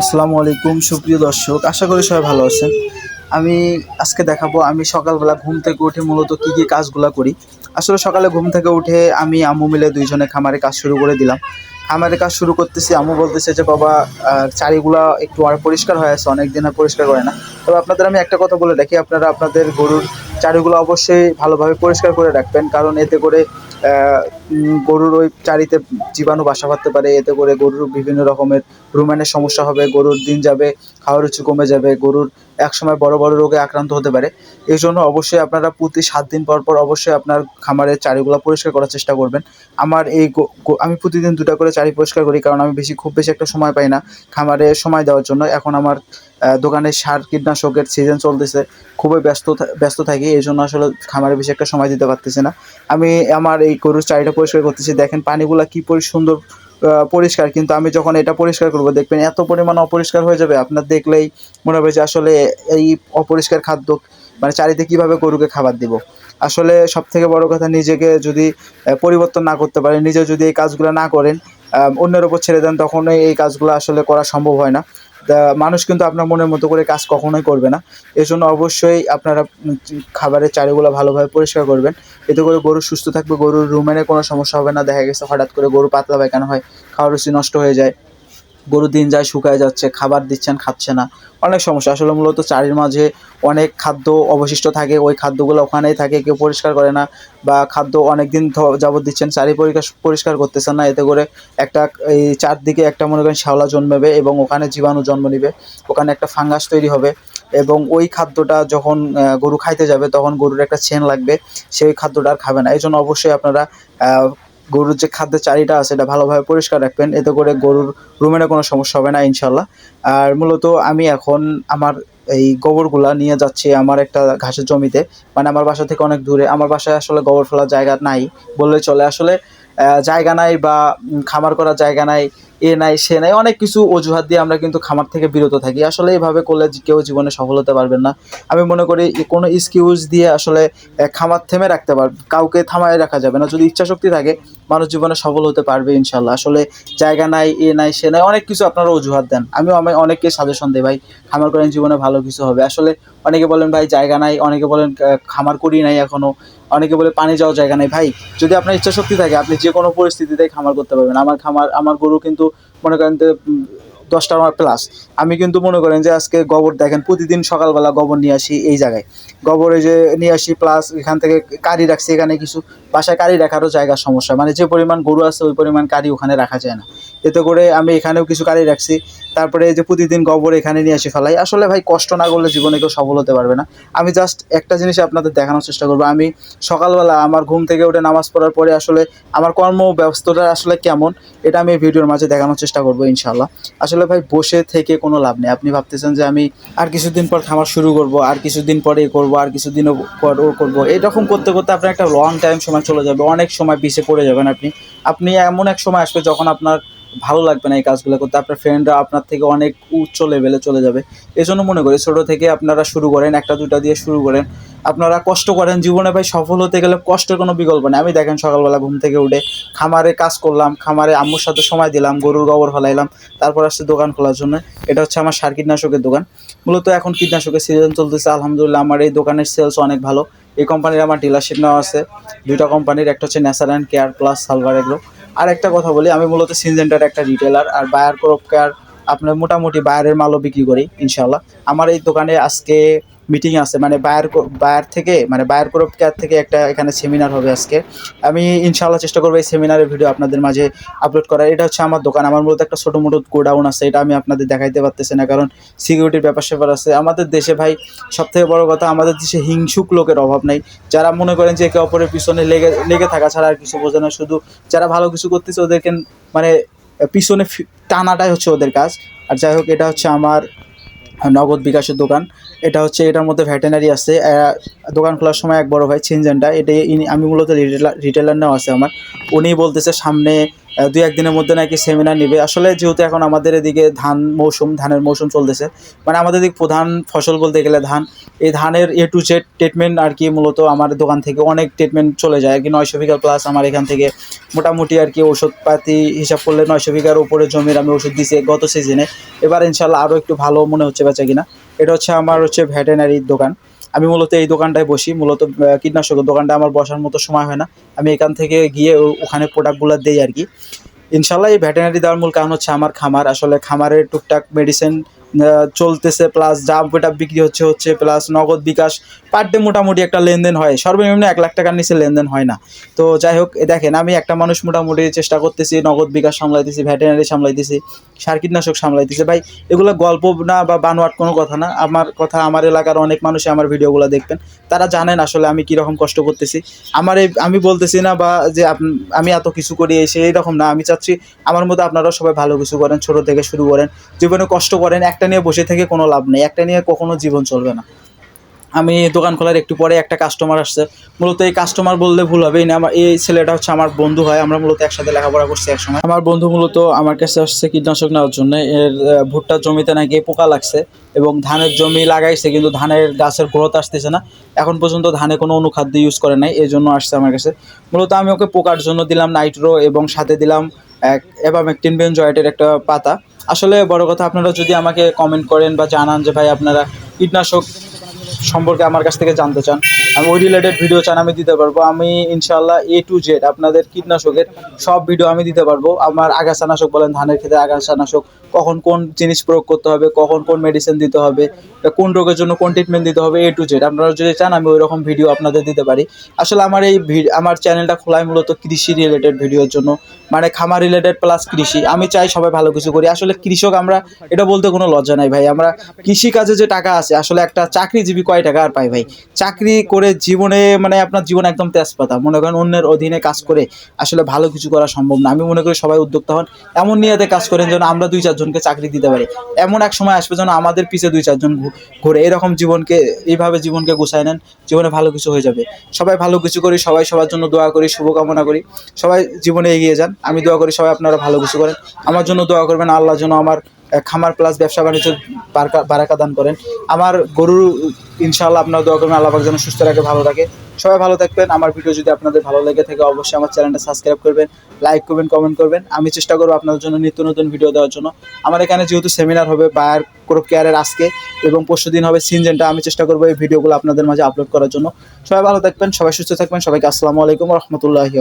আসসালামু আলাইকুম, সুপ্রিয় দর্শক। আশা করি সবাই ভালো আছেন। আমি আজকে দেখাবো, আমি সকালবেলা ঘুম থেকে উঠে মূলত কী কী কাজগুলো করি। আসলে সকালে ঘুম থেকে উঠে আমি আম্মু মিলে দুইজনে খামারে কাজ শুরু করে দিলাম। খামারে কাজ শুরু করতেছি, আম্মু বলতেছে যে, বাবা চারিগুলা একটু আর পরিষ্কার হয়ে আছে, অনেক দিন আর পরিষ্কার করে না। তবে আপনাদের আমি একটা কথা বলে রাখি, আপনারা আপনাদের গরুর চারিগুলো অবশ্যই ভালোভাবে পরিষ্কার করে রাখবেন, কারণ এতে করে গরুর ওই চারিতে জীবাণু বাসা বাঁধতে পারে, এতে করে গরুর বিভিন্ন রকমের রুমেনের সমস্যা হবে, গরুর দিন যাবে, খাওয়ার রুচি কমে যাবে, গরুর একসময় বড় বড় রোগে আক্রান্ত হতে পারে। এই জন্য অবশ্যই আপনারা প্রতি সাত দিন পর পর অবশ্যই আপনার খামারের চারিগুলো পরিষ্কার করার চেষ্টা করবেন। আমার এই আমি প্রতিদিন দুটা করে চারি পরিষ্কার করি, কারণ আমি বেশি, খুব বেশি একটা সময় পাই না খামারে সময় দেওয়ার জন্য। এখন আমার দোকানে সার কীটনাশকের সিজন চলতেছে, খুবই ব্যস্ত ব্যস্ত থাকি। এই জন্য আসলে খামারে বেশি একটা সময় দিতে পারতেছি না। আমি আমার এই গরুর চারিটা পরিষ্কার করতেছি, দেখেন পানিগুলা কি পরি, সুন্দর পরিষ্কার, কিন্তু আমি যখন এটা পরিষ্কার করব, দেখবেন এত পরিমাণ অপরিষ্কার হয়ে যাবে। আপনার দেখলেই মনে হবে যে আসলে এই অপরিষ্কার খাদ্য মানে চারিতে কীভাবে গরুকে খাবার দিব। আসলে সব থেকে বড় কথা, নিজেকে যদি পরিবর্তন না করতে পারেন, নিজে যদি এই কাজগুলো না করেন অন্যের ওপর ছেড়ে দেন তখন এই কাজগুলো আসলে করা সম্ভব হয় না। মানুষ কিন্তু আপনার মনের মতো করে কাজ কখনোই করবে না। এজন্য জন্য অবশ্যই আপনারা খাবারের চারিগুলো ভালোভাবে পরিষ্কার করবেন। এতে করে গরু সুস্থ থাকবে, গরুর রুমেনে কোনো সমস্যা হবে না। দেখা গেছে হঠাৎ করে গরু পাতলা পায়খানা হয়, খাওয়ার রুচি নষ্ট হয়ে যায়। গরু দিন যায়, শুকায় যাচ্ছে, খাবার দিচ্ছেন, খাচ্ছে না। অনেক সমস্যা। আসলে মূলত চারির মাঝে অনেক খাদ্য অবশিষ্ট থাকে, ওই খাদ্যগুলো ওখানেই থাকে, কেউ পরিষ্কার করে না বা খাদ্য অনেক দিন যাবত দিচ্ছেন, চারি পরিষ্কার করতেছেন না, এতে করে একটা, এই চারদিকে একটা মনে করেন শ্যাওলা জন্মাবে এবং ওখানে জীবাণু জন্ম নিবে, ওখানে একটা ফাঙ্গাস তৈরি হবে এবং ওই খাদ্যটা যখন গরু খাইতে যাবে, তখন গরুর একটা চেন লাগবে, সেই খাদ্যটা আর খাবে না। এই জন্য অবশ্যই আপনারা গরুর যে খাদ্যের চারিটা আছে, এটা ভালোভাবে পরিষ্কার রাখবেন। এতে করে গরুর রুমেনে কোনো সমস্যা হবে না ইনশাল্লাহ আর মূলত আমি এখন আমার এই গোবরগুলা নিয়ে যাচ্ছি আমার একটা ঘাসের জমিতে। মানে আমার বাসা থেকে অনেক দূরে। আমার বাসায় আসলে গোবর ফেলার জায়গা নাই বললে চলে। আসলে জায়গা নাই বা খামার করার জায়গা নাই। এ নাই, সে নাই, অনেক কিছু অজুহাত দিয়ে আমরা কিন্তু খামার থেকে বিরত থাকি। আসলে এইভাবে করলে কেউ জীবনে সফল হতে পারবেন না। আমি মনে করি কোনো এক্সকিউজ দিয়ে আসলে খামার থেমে রাখতে পারবে কাউকে থামায় রাখা যাবে না। যদি ইচ্ছা শক্তি থাকে, মানুষ জীবনে সফল হতে পারবে ইনশাল্লাহ আসলে জায়গা নাই, এ নাই, সে নাই, অনেক কিছু আপনারা অজুহাত দেন। আমিও আমি অনেককে সাজেশন দিই, ভাই, খামার করেন, জীবনে ভালো কিছু হবে। আসলে অনেকে বলেন, ভাই, জায়গা নাই। অনেকে বলেন খামার করি নাই এখনও অনেকে বলে, পানি যাওয়ার জায়গা নেই। ভাই, যদি আপনার ইচ্ছা শক্তি থাকে, আপনি যে কোনো পরিস্থিতিতে খামার করতে পারবেন। আমার খামার, আমার গরু কিন্তু মনে করেন উম, প্লাস আমি কিন্তু মনে করেন যে আজকে গোবর দেখেন প্রতিদিন সকালবেলা গোবর নিয়ে আসি এই জায়গায়। গোবরে যে নিয়ে আসি প্লাস এখান থেকে কারি রাখছি এখানে কিছু বাসায় কারি রাখারও জায়গার সমস্যা। মানে যে পরিমাণ গরু আছে ওই পরিমাণ কারি ওখানে রাখা যায় না। এতে করে আমি এখানেও কিছু কারি রাখছি। তারপরে যে প্রতিদিন গোবর এখানে নিয়ে আসি ফেলাই। আসলে ভাই কষ্ট না করলে জীবনে কেউ সফল হতে পারবে না। আমি জাস্ট একটা জিনিস আপনাদের দেখানোর চেষ্টা করব। আমি সকালবেলা আমার ঘুম থেকে উঠে নামাজ পড়ার পরে আসলে আমার কর্ম ব্যস্ততা আসলে কেমন এটা আমি ভিডিওর মাঝে দেখানোর চেষ্টা করব ইনশাল্লাহ আসলে ভাই বসে থেকে কোনো লাভ নেই। আপনি ভাবতেছেন যে আমি আর কিছুদিন পর খামার শুরু করব, আর কিছুদিন পরে এ করব, আর কিছুদিন পর ও করব। এরকম করতে করতে আপনার একটা লং টাইম সময় চলে যাবে। অনেক সময় পিছিয়ে পড়ে যাবেন আপনি। আপনি এমন এক সময় আসবে যখন আপনার ভালো লাগবে না এই কাজগুলো করতে। আপনার ফ্রেন্ডরা আপনার থেকে অনেক উচ্চ লেভেলে চলে যাবে। এই জন্য মনে করি ছোটো থেকে আপনারা শুরু করেন, একটা, দুটা দিয়ে শুরু করেন। আপনারা কষ্ট করেন, জীবনে ভাই সফল হতে গেলে কষ্টের কোনো বিকল্প নেই। আমি দেখেন সকালবেলা ঘুম থেকে উঠে খামারে কাজ করলাম, খামারে আম্মুর সাথে সময় দিলাম, গরুর গোবর ফেলাইলাম, তারপর আসছে দোকান খোলার জন্য। এটা হচ্ছে আমার সার কীটনাশকের দোকান। মূলত এখন কীটনাশকের সিজন চলতেছে, আলহামদুলিল্লাহ আমার এই দোকানের সেলস অনেক ভালো। এই কোম্পানির আমার ডিলারশিপ নেওয়া আছে। দুইটা কোম্পানির একটা হচ্ছে ন্যাসার অ্যান্ড কেয়ার প্লাস সালভার এগুলো আর একটা কথা বলি, আমি মূলত সিনজেন্টার একটা রিটেলার আর বায়ার ক্রপ কেয়ার আপনার মোটামুটি বায়ারের মালও বিক্রি করি ইনশাল্লাহ আমার এই দোকানে আজকে মিটিং আছে। মানে বায়ার বায়ার থেকে মানে বায়ার ক্রপ কেয়ার থেকে একটা এখানে সেমিনার হবে আজকে। আমি ইনশাল্লাহ চেষ্টা করব এই সেমিনারের ভিডিও আপনাদের মাঝে আপলোড করার। এটা হচ্ছে আমার দোকান। আমার মূলত একটা ছোটো মোটো গোডাউন আছে। এটা আমি আপনাদের দেখাইতে পারতেছি না, কারণ সিকিউরিটির ব্যাপার স্যাপার আছে। আমাদের দেশে ভাই সব থেকে বড় কথা, আমাদের দেশে হিংসুক লোকের অভাব নেই। যারা মনে করেন যে একে অপরের পিছনে লেগে লেগে থাকা ছাড়া আর কিছু বোঝে না। শুধু যারা ভালো কিছু করতেছে ওদেরকে মানে পিছনে টানাটাই হচ্ছে ওদের কাজ। আর যাই হোক, এটা হচ্ছে আমার নগদ বিকাশের দোকান। এটা হচ্ছে, এটার মধ্যে ভ্যাটেনারি আছে। দোকান খোলার সময় এক বড় ভাই চিনজেনটা এটা আমি মূলত রিটেলার নেওয়া আছে আমার। উনি বলতেছে সামনে দুই একদিনের মধ্যে নাকি সেমিনার নিবে। আসলে যেহেতু এখন আমাদের এদিকে ধান মৌসুম, ধানের মৌসুম চলতেছে মানে আমাদের দিক প্রধান ফসল বলতে গেলে ধান। এই ধানের এ টু জেড ট্রিটমেন্ট আর কি মূলত আমার দোকান থেকে অনেক ট্রিটমেন্ট চলে যায়। আর কি নয়শো বিঘা প্লাস আমার এখান থেকে মোটামুটি আর কি ওষুধপাতি হিসাব করলে নয়শো বিঘার উপরে জমির আমি ওষুধ দিছি গত সিজনে এবার ইনশাল্লাহ আরও একটু ভালো মনে হচ্ছে বেচা কিনা। এটা হচ্ছে আমার হচ্ছে ভেটেনারির দোকান। আমি মূলত এই দোকানটায় বসি, মূলত কীটনাশকের দোকানটা আমার বসার মতো সময় হয় না। আমি এখান থেকে গিয়ে ওখানে প্রোডাক্টগুলো দিই আর কি। ইনশাল্লাহ এই ভেটেনারি দেওয়ার মূল কারণ হচ্ছে আমার খামার। আসলে খামারের টুকটাক মেডিসিন চলতেছে প্লাস যা এটা বিক্রি হচ্ছে হচ্ছে প্লাস নগদ বিকাশ। পার ডে মোটামুটি একটা লেনদেন হয়। সর্বনিম্ন এক লাখ টাকার নিচে লেনদেন হয় না। তো যাই হোক দেখেন, আমি একটা মানুষ মোটামুটি চেষ্টা করতেছি, নগদ বিকাশ সামলাইতেছি ভেটেনারি সামলাইতেছি সার কীটনাশক সামলাইতেছি। ভাই, এগুলো গল্প না বা বানোয়াট কোনো কথা না। আমার কথা, আমার এলাকার অনেক মানুষই আমার ভিডিওগুলো দেখবেন। তারা জানেন আসলে আমি কীরকম কষ্ট করতেছি। আমার এই, আমি বলতেছি না বা যে আমি এত কিছু করি এসে এইরকম না। আমি চাচ্ছি, আমার মতো আপনারাও সবাই ভালো কিছু করেন, ছোট থেকে শুরু করেন। জীবনে কষ্ট করেন একটা নিয়ে বসে থেকে কোনো লাভ নেই, একটা নিয়ে কখনো জীবন চলবে না। আমি দোকান খোলার একটু পরে একটা কাস্টমার আসছে, মূলত এই কাস্টমার বললে ভুল হবেই না আমার, এই ছেলেটা হচ্ছে আমার বন্ধু হয়, আমরা মূলত একসাথে লেখাপড়া করছি একসময়। আমার বন্ধু মূলত আমার কাছে আসছে কীটনাশক নেওয়ার জন্য, এর ভুট্টার জমিতে নাকি পোকা লাগছে এবং ধানের জমি লাগাইছে, কিন্তু ধানের গাছের গ্রোথ আসতেছে না, এখন পর্যন্ত ধানে কোনো অনুখাদ্য ইউজ করে নাই, এই জন্য আসছে আমার কাছে। মূলত আমি ওকে পোকার জন্য দিলাম নাইট্রো এবং সাথে দিলাম, এক এভামেকটিন বেনজয়েটের একটা পাতা। আসলে বড় কথা, আপনারা যদি আমাকে কমেন্ট করেন বা জানান যে, ভাই, আপনারা কীটনাশক সম্পর্কে আমার কাছ থেকে জানতে চান। আমি ওই রিলেটেড ভিডিও চান, আমি দিতে পারব। আমি ইনশাল্লাহ এ টু জেড আপনাদের কীটনাশকের সব ভিডিও আমি দিতে পারব। আমার আগাছানাশক বলেন, ধানের ক্ষেত্রে আগাছানাশক, কখন কোন জিনিস প্রয়োগ করতে হবে, কখন কোন মেডিসিন দিতে হবে কোন রোগের জন্য কোন ট্রিটমেন্ট দিতে হবে এ টু জেড আপনারা যদি চান, আমি ওই রকম ভিডিও আপনাদের দিতে পারি। আসলে আমার এই আমার চ্যানেলটা খোলাই মূলত কৃষি রিলেটেড ভিডিওর জন্য। মানে খামার রিলেটেড প্লাস কৃষি। আমি চাই সবাই ভালো কিছু করি। আসলে কৃষক আমরা, এটা বলতে কোনো লজ্জা নাই ভাই। আমরা কৃষি কাজে যে টাকা আছে, আসলে একটা চাকরিজীবী কয় টাকা আর পাই ভাই? চাকরি করে জীবনে মানে আপনার জীবন একদম তেজপাতা। মনে করেন অন্যের অধীনে কাজ করে আসলে ভালো কিছু করা সম্ভব না। আমি মনে করি সবাই উদ্যোক্তা হন। এমন নিয়েতে কাজ করেন যেন আমরা দুই চারজনকে চাকরি দিতে পারি। এমন এক সময় আসবে যেন আমাদের পিছে দুই চারজন ঘুরে এরকম জীবনকে, এইভাবে জীবনকে গুছায় নেন। জীবনে ভালো কিছু হয়ে যাবে। সবাই ভালো কিছু করি, সবাই সবার জন্য দোয়া করি, শুভকামনা করি। সবাই জীবনে এগিয়ে যান। আমি দোয়া করি সবাই আপনারা ভালো কিছু করেন। আমার জন্য দোয়া করবেন। আল্লাহ যেন আমার খামার প্লাস ব্যবসা বাণিজ্য বারকা- দান করেন। আমার গরুর ইনশাআল্লাহ আপনার দোয়া করবেন, আল্লাহ যেন সুস্থ রাখে, ভালো রাখে। সবাই ভালো থাকবেন। আমার ভিডিও যদি আপনাদের ভালো লেগে থাকে, অবশ্যই আমার চ্যানেলটা সাবস্ক্রাইব করবেন লাইক করবেন কমেন্ট করবেন। আমি চেষ্টা করব আপনাদের জন্য নিত্য নতুন ভিডিও দেওয়ার জন্য। আমার এখানে যেহেতু সেমিনার হবে বায়ার ক্রপ কেয়ারের আজকে, এবং পরশু দিন হবে সিনজেনটা, আমি চেষ্টা করব এই ভিডিওগুলো আপনাদের মাঝে আপলোড করার জন্য। সবাই ভালো থাকবেন, সবাই সুস্থ থাকবেন, সবাইকে আসসালামু আলাইকুম রহমতুল্লাহি